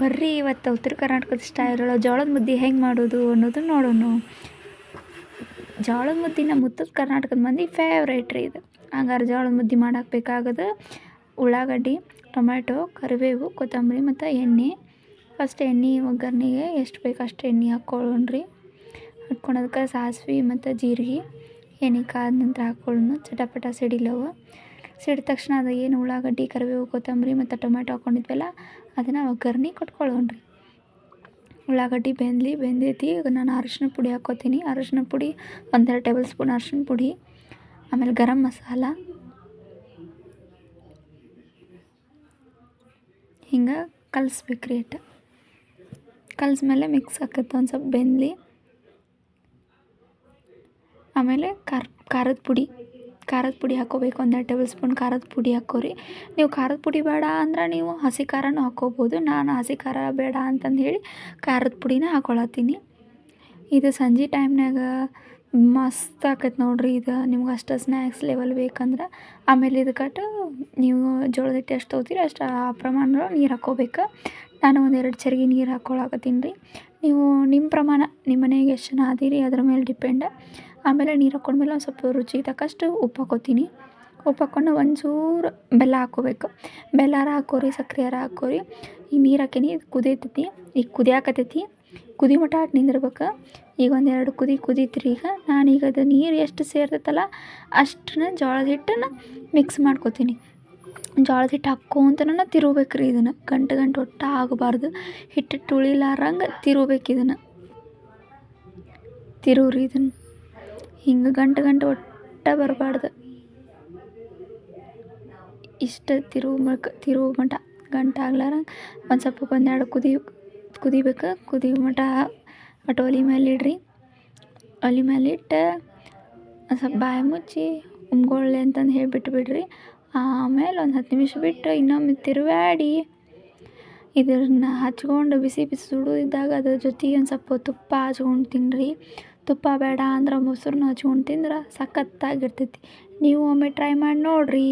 ಬರ್ರಿ, ಇವತ್ತು ಉತ್ತರ ಕರ್ನಾಟಕದ ಸ್ಟೈಲ್ ಜೋಳದ ಮುದ್ದೆ ಹೆಂಗೆ ಮಾಡೋದು ಅನ್ನೋದು ನೋಡೋಣ ಜೋಳದ ಮುದ್ದೆ ನಮ್ಮ ಉತ್ತರ ಕರ್ನಾಟಕದ ಮಂದಿ ಫೇವ್ರೇಟ್ ರೀ ಇದು. ಹಂಗಾರೆ ಜೋಳದ ಮುದ್ದೆ ಮಾಡಕ್ಕೆ ಬೇಕಾಗೋದು ಉಳ್ಳಾಗಡ್ಡಿ, ಟೊಮ್ಯಾಟೊ, ಕರಿಬೇವು, ಕೊತ್ತಂಬರಿ ಮತ್ತು ಎಣ್ಣೆ. ಫಸ್ಟ್ ಎಣ್ಣೆ ಒಗ್ಗರಣೆಗೆ ಎಷ್ಟು ಬೇಕು ಅಷ್ಟು ಎಣ್ಣೆ ಹಾಕ್ಕೊಳ್ಳೋಣ್ರಿ ಹಾಕ್ಕೊಳೋದಕ್ಕೆ ಸಾಸ್ವೆ ಮತ್ತು ಜೀರಿಗೆ. ಎಣ್ಣೆ ಕಾದ ನಂತರ ಹಾಕ್ಕೊಳ್ಳೋಣ. ಚಟಪಟ ಸಿಡಿಲವು. ಸಿಡಿದ ತಕ್ಷಣ ಅದು ಏನು ಉಳ್ಳಾಗಡ್ಡಿ, ಕರಿಬೇವು, ಕೊತ್ತಂಬರಿ ಮತ್ತು ಟೊಮ್ಯಾಟೊ ಹಾಕ್ಕೊಂಡಿದ್ವಲ್ಲ ಅದನ್ನು ಒಗ್ಗರ್ಣೆ ಕೊಟ್ಕೊಳ್ಳೋಣ ರೀ ಉಳ್ಳಾಗಡ್ಡಿ ಬೆಂದ್ಲಿ ಬೆಂದೈತಿ ಈಗ ನಾನು ಅರಶಿನ ಪುಡಿ ಹಾಕ್ಕೋತೀನಿ ಅರಶಿನ ಪುಡಿ ಒಂದೆರಡು ಟೇಬಲ್ ಸ್ಪೂನ್ ಅರಶಿನ ಪುಡಿ, ಆಮೇಲೆ ಗರಂ ಮಸಾಲ. ಹಿಂಗೆ ಕಲಿಸ್ಬೇಕು ರೀ ಅಟ್ಟ ಕಲಿಸ್ಮೇಲೆ ಮಿಕ್ಸ್ ಆಕತ್ತೆ ಒಂದು ಸ್ವಲ್ಪ ಬೆಂದ್ಲಿ. ಆಮೇಲೆ ಖಾರ, ಖಾರದ ಪುಡಿ. ಖಾರದ ಪುಡಿ ಹಾಕ್ಕೋಬೇಕು ಒಂದು ಟೇಬಲ್ ಸ್ಪೂನ್ ಖಾರದ ಪುಡಿ ಹಾಕೋರಿ. ನೀವು ಖಾರದ ಪುಡಿ ಬೇಡ ಅಂದ್ರೆ ನೀವು ಹಸಿ ಖಾರನೂ ಹಾಕ್ಕೋಬೋದು ನಾನು ಹಸಿ ಖಾರ ಬೇಡ ಅಂತಂದು ಹೇಳಿ ಖಾರದ ಪುಡಿನ ಹಾಕ್ಕೊಳತ್ತೀನಿ ಇದು ಸಂಜೆ ಟೈಮ್ನಾಗ ಮಸ್ತ್ ಆಕೈತೆ ನೋಡಿರಿ ಇದು. ನಿಮ್ಗೆ ಅಷ್ಟು ಸ್ನ್ಯಾಕ್ಸ್ ಲೆವೆಲ್ ಬೇಕಂದ್ರೆ ಆಮೇಲೆ ಇದಕ್ಕಟ್ಟು ನೀವು ಜೋಳದ ಹಿಟ್ಟು ಎಷ್ಟು ತೊಗೋತೀರಿ, ಅಷ್ಟು ಆ ಪ್ರಮಾಣದೊಳಗೆ ನೀರು ಹಾಕ್ಕೋಬೇಕು ನಾನು ಒಂದೆರಡು ಚರಿಗೆ ನೀರು ಹಾಕ್ಕೊಳಕತ್ತೀನಿ ರೀ. ನೀವು ನಿಮ್ಮ ಪ್ರಮಾಣ ನಿಮ್ಮ ಮನೆಗೆ ಎಷ್ಟು ಜನ ಅದೀರಿ ಅದ್ರ ಮೇಲೆ ಡಿಪೆಂಡ್. ಆಮೇಲೆ ನೀರು ಹಾಕ್ಕೊಂಡ್ಮೇಲೆ ಒಂದು ಸ್ವಲ್ಪ ರುಚಿಗೆ ತಕ್ಕಷ್ಟು ಉಪ್ಪು ಹಾಕ್ಕೋತೀನಿ ಉಪ್ಪು ಹಾಕ್ಕೊಂಡು ಒಂಚೂರು ಬೆಲ್ಲ ಹಾಕ್ಕೋಬೇಕು ಬೆಲ್ಲಾರ ಹಾಕೋರಿ ಸಕ್ಕರೆ ಹಾಕೋರಿ. ಈ ನೀರು ಹಾಕೀನಿ ಕುದಿಯತೈತಿ ಈಗ ಕುದಿಯಾಕತ್ತೈತಿ ಕುದಿ ಮಟ ಅಟ್ ನಿಂದಿರ್ಬೇಕು. ಈಗ ಒಂದೆರಡು ಕುದಿ ಕುದೀತ್ರಿ ಈಗ. ನಾನೀಗ ಅದು ನೀರು ಎಷ್ಟು ಸೇರ್ತೈತಲ್ಲ, ಅಷ್ಟನ್ನ ಜೋಳದ ಹಿಟ್ಟನ್ನ ಮಿಕ್ಸ್ ಮಾಡ್ಕೊತೀನಿ. ಜೋಳದ ಹಿಟ್ಟು ಹಾಕ್ಕೊಂತನ ತಿರುವ್ಬೇಕು ರೀ ಇದನ್ನು. ಗಂಟು ಗಂಟು ಒಟ್ಟು ಆಗಬಾರ್ದು. ಹಿಟ್ಟು ತುಳಿಲಾರಂಗೆ ತಿರುವ್ಬೇಕು ಇದನ್ನು. ತಿರುವ್ರಿ ಇದನ್ನು. ಹಿಂಗೆ ಗಂಟು ಗಂಟು ಒಟ್ಟು ಬರಬಾರ್ದು. ಇಷ್ಟು ತಿರುವು ಮಕ ತಿರುವು ಮಟ. ಗಂಟು ಆಗ್ಲಾರ ಒಂದು ಸ್ವಲ್ಪ ಒಂದೆರಡು ಕುದಿ ಕುದಿಬೇಕು. ಕುದಿ ಮಟ ಒಲೆ ಮೇಲೆ ಇಡ್ರಿ. ಒಲೆ ಮೇಲೆ ಇಟ್ಟು ಒಂದು ಸ್ವಲ್ಪ ಬಾಯಿ ಮುಚ್ಚಿ ಉಮ್ಗೊಳ್ಳಿ ಅಂತಂದು ಹೇಳಿ ಬಿಟ್ಬಿಡ್ರಿ ಆಮೇಲೆ ಒಂದು ಹತ್ತು ನಿಮಿಷ ಬಿಟ್ಟು ಇನ್ನೊಮ್ಮೆ ತಿರುವಾಡಿ ಇದನ್ನ ಹಚ್ಕೊಂಡು ಬಿಸಿ ಬಿಸಿ ಸುಡುದಿದ್ದಾಗ ಅದ್ರ ಜೊತೆಗೆ ಒಂದು ಸ್ವಲ್ಪ ತುಪ್ಪ ಹಚ್ಕೊಂಡು ತಿನ್ನಿರಿ ತುಪ್ಪ ಬೇಡ ಅಂದ್ರೆ ಮೊಸರನ್ನ ಹಚ್ಕೊಂಡು ತಿಂದ್ರೆ ಸಖತ್ತಾಗಿರ್ತೈತಿ ನೀವು ಒಮ್ಮೆ ಟ್ರೈ ಮಾಡಿ ನೋಡಿರಿ.